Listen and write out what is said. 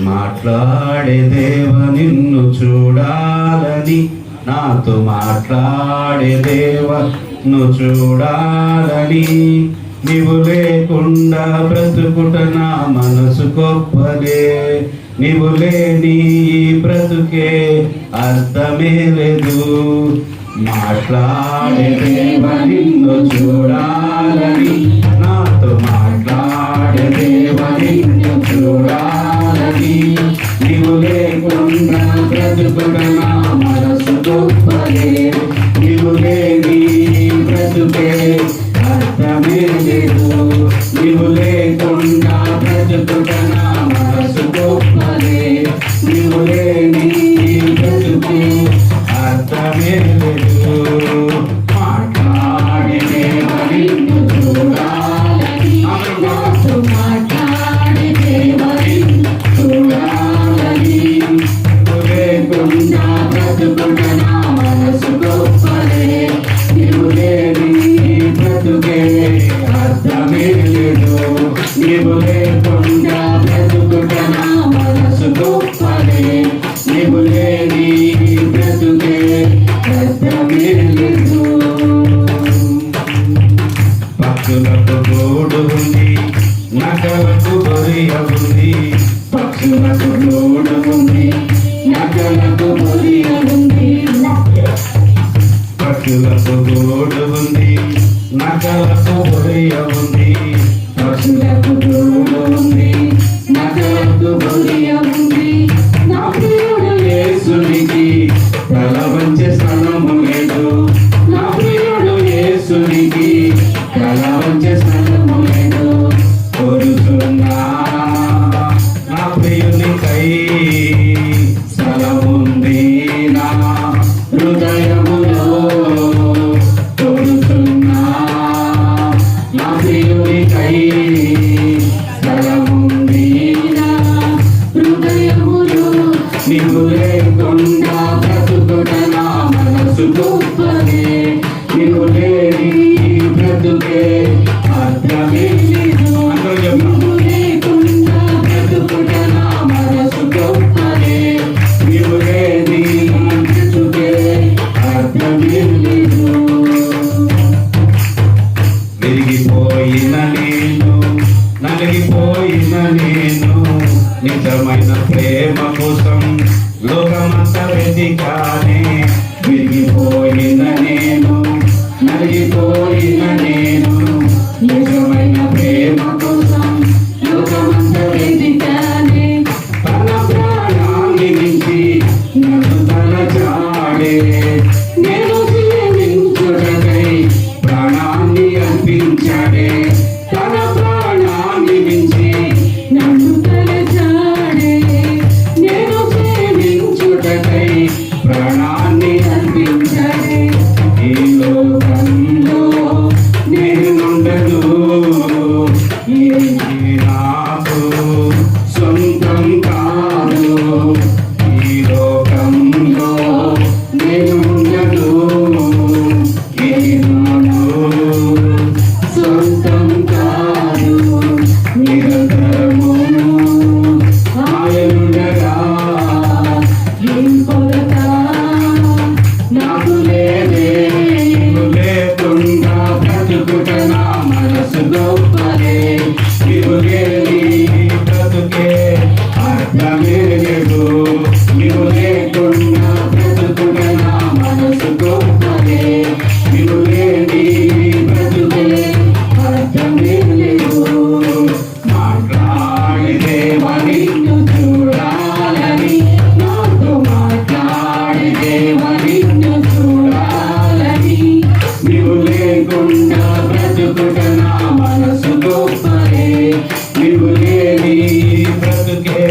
మాట్లాడే దేవ నిన్ను చూడాలని. నాతో మాట్లాడే దేవ ను చూడాలని. నీవు లేకుండా బ్రతుకుట నా మనసు గొప్పదే. నీవు లేని బ్రతుకే అర్థమే లేదు. మాట్లాడే దేవ నిన్ను చూడాలని. లేకుండా బ్రతుకుట నా మనసుకు లేకుండా బ్రతుకుట నా మనసు గొప్పదే నీవు లేని బ్రతుకే అర్థమే లేదు లేకుండా బ్రతుకుట నా మనసు గొప్పదే నీవు లేని బ్రతుకే అర్థమే లేదు ఆయన ప్రేమ కోసం లోకమంత వెతికానే విరిగిపోయిన నేను నలిగిపోయిన నేను. que é.